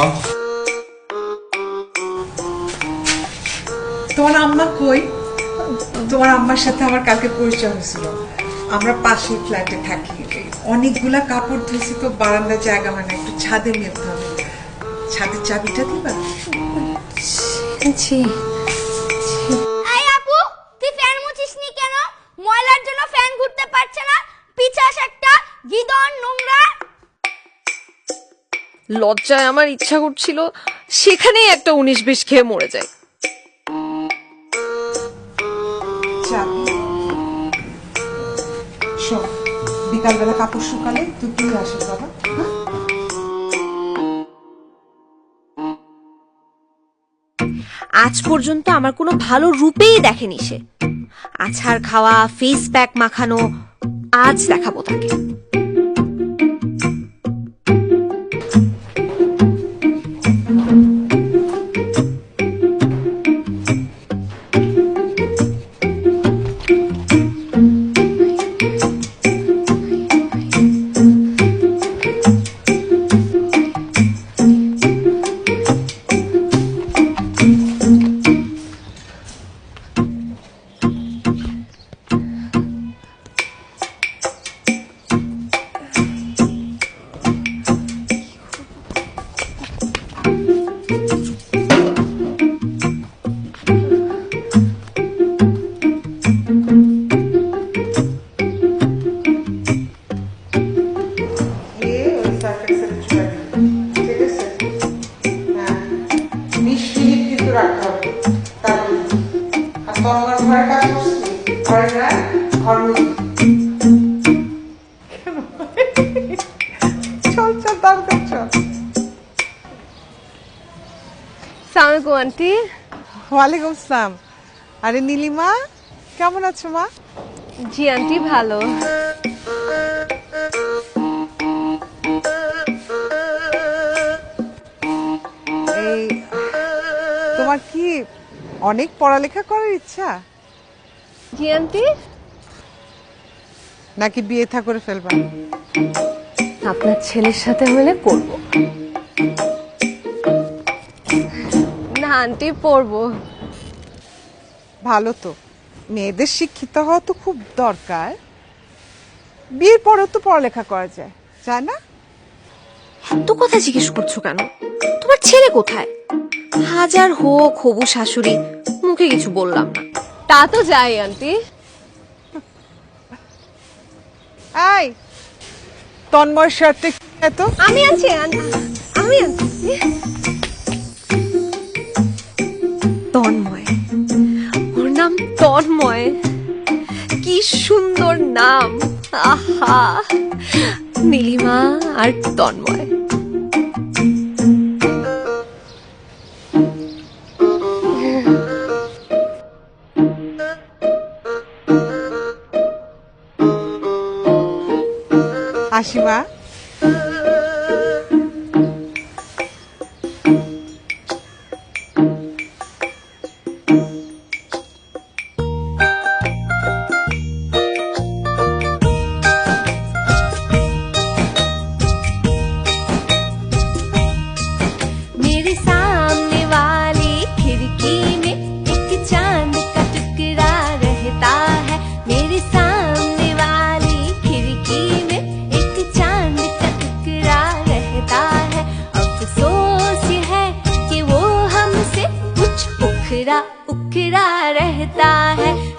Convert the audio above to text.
মা তোমার আম্মা কই তোমার আম্মার সাথে আমার কালকে পরিচয় হয়েছিল। আমরা পাশের ফ্ল্যাটে থাকি। অনেকগুলা কাপড় ধুয়েছি তো জায়গা হয় না একটু ছাদে মেলতে হবে। ছাদের চাবিটা দিবা? জি এই আপু তুই ফ্যান মুছিসনি কেন? ময়লার জন্য ফ্যান ঘুরতে পারছে না। পিছাস একটা গিদন নোংরা লজ্জায় আমার ইচ্ছা করছিল সেখানেই একটা উনিশ বিশ খেয়ে মরে যায়। বিকালবেলা কাপড় শুকালে তুই তুই আসিস বাবা? আজ পর্যন্ত আমার কোনো ভালো রূপেই দেখেনি সে। আছাড় খাওয়া ফেস প্যাক মাখানো আজ দেখাবো তাকে। সালামালাইকুম আন্টি। ওয়ালাইকুম আসসালাম। আরে নীলিমা কেমন আছো মা? জি আন্টি ভালো। অনেক পড়ালেখা করার ইচ্ছা? জি আন্টি। নাকি বিয়ে থা করে ফেলবা? আপনার ছেলের সাথে হলে করব। না আন্টি পড়ব। ভালো তো। মেয়েদের শিক্ষিত হওয়া তো খুব দরকার। বিয়ের পরেও তো পড়ালেখা করা যায় যায় না? এত কথা জিজ্ঞেস করছ কেন? তোমার ছেলে কোথায়? হাজার হোক হবু শাশুড়ি মুখে কিছু বললাম না। তা তো যাই আন্টি। এই তন্ময় শার্টে এত? আমি আছি আমি আছি। তন্ময় ওর নাম তন্ময়। কি সুন্দর নাম। আহা নীলিমা আর তন্ময়। আসিমা अफसोस है कि वो हमसे कुछ उखरा उखरा रहता है।